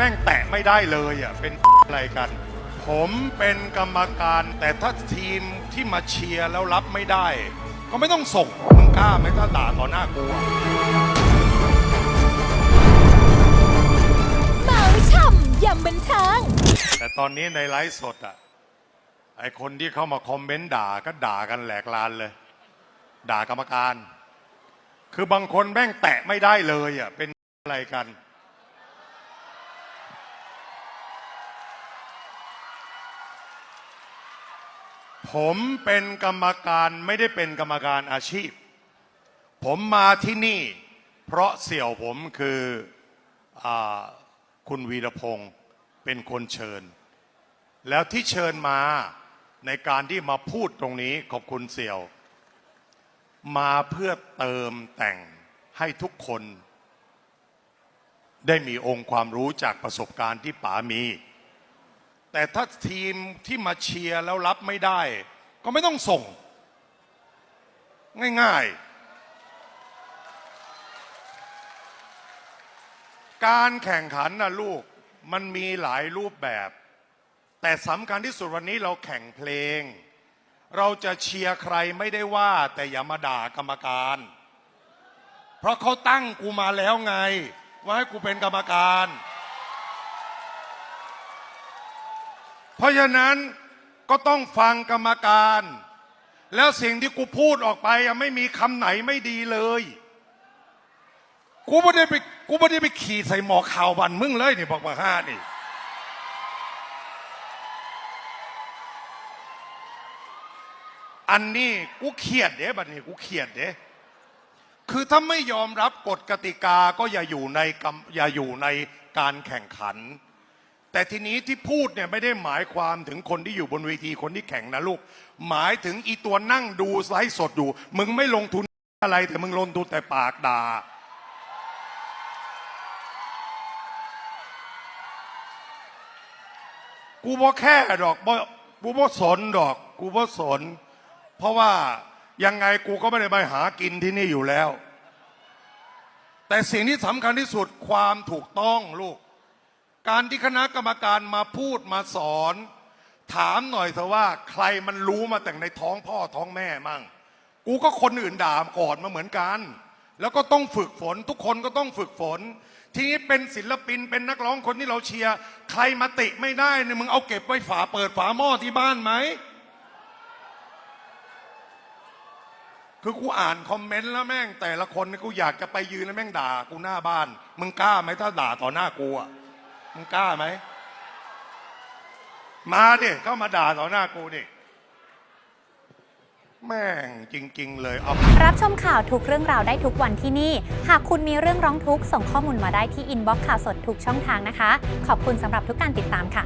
แม่งแตะไม่ได้เลยอะเป็นอะไรกัน ผมเป็นกรรมการ แต่ถ้าทีมที่มาเชียร์แล้วรับไม่ได้ ก็ไม่ต้องส่งมึงกล้าไหมถ้าด่าต่อหน้ากูอะเมาช่ำยำบันเทิงแต่ตอนนี้ในไลฟ์สดอะไอคนที่เข้ามาคอมเมนต์ด่าก็ด่ากันแหลกลานเลย ด่ากรรมการ คือบางคนแม่งแตะไม่ได้เลยอะเป็นอะไรกัน ผมเป็นกรรมการไม่ได้เป็นกรรมการอาชีพ ผมมาที่นี่ เพราะเสี่ยวผมคืออคุณวีรพงศ์เป็นคนเชิญ แล้วที่เชิญมาในการที่มาพูดตรงนี้ขอบคุณเสี่ยว มาเพื่อเติมแต่งให้ทุกคน ได้มีองค์ความรู้จากประสบการณ์ที่ป๋ามี แต่ถ้าทีมที่มาเชียร์แล้วรับไม่ได้ ก็ไม่ต้องส่ง ง่ายๆ การแข่งขันนะลูกมันมีหลายรูปแบบ แต่สำคัญที่สุดวันนี้เราแข่งเพลง เราจะเชียร์ใครไม่ได้ว่า แต่อย่ามาด่ากรรมการ เพราะเขาตั้งกูมาแล้วไง ว่าให้กูเป็นกรรมการ เพราะฉะนั้นก็ต้องฟังกรรมการ แล้วสิ่งที่กูพูดออกไปไม่มีคำไหนไม่ดีเลย กูไม่ได้ไปกูไม่ได้ไปขี่ใส่หมอข่าวบันมึงเลยนี่บอกมาห้านี่อันนี้กูเครียดเด้บัดนี้กูเครียดเด้คือถ้าไม่ยอมรับกฎกติกาก็อย่าอยู่ในกำอย่าอยู่ในการแข่งขัน แต่ทีนี้ที่พูดเนี่ยไม่ได้หมายความถึงคนที่อยู่บนเวทีคนที่แข่งนะลูก หมายถึงอีตัวนั่งดูไลฟ์สดอยู่ มึงไม่ลงทุนอะไรแต่มึงลงทุนแต่ปากด่า กูบ่แค่ดอกบ่กูบ่สนดอก กูบ่สน เพราะว่ายังไงกูก็ไม่ได้ไปหากินที่นี่อยู่แล้ว แต่สิ่งที่สำคัญที่สุดความถูกต้องลูก การที่คณะกรรมการมาพูดมาสอน ถามหน่อยเถอะว่าใครมันรู้มาแต่งในท้องพ่อท้องแม่มั่ง กูก็คนอื่นด่าก่อนมาเหมือนกัน แล้วก็ต้องฝึกฝน ทุกคนก็ต้องฝึกฝน ทีนี้เป็นศิลปินเป็นนักร้องคนที่เราเชียร์ใครมาติไม่ได้เนี่ยมึงเอาเก็บไว้ฝาเปิดฝาหม้อที่บ้านไหมคือกูอ่านคอมเมนต์แล้วแม่งแต่ละคนเนี่ยกูอยากจะไปยืนแล้วแม่งด่ากูหน้าบ้าน มึงกล้าไหมถ้าด่าต่อหน้ากูอะ มึงกล้าไหม มาดิเข้ามาด่าต่อหน้ากูดิแม่งจริง ๆ เลยเอารับชมข่าวทุกเรื่องราวได้ทุกวันที่นี่ หากคุณมีเรื่องร้องทุกข์ส่งข้อมูลมาได้ที่อินบ็อกซ์ข่าวสดทุกช่องทางนะคะ ขอบคุณสำหรับทุกการติดตามค่ะ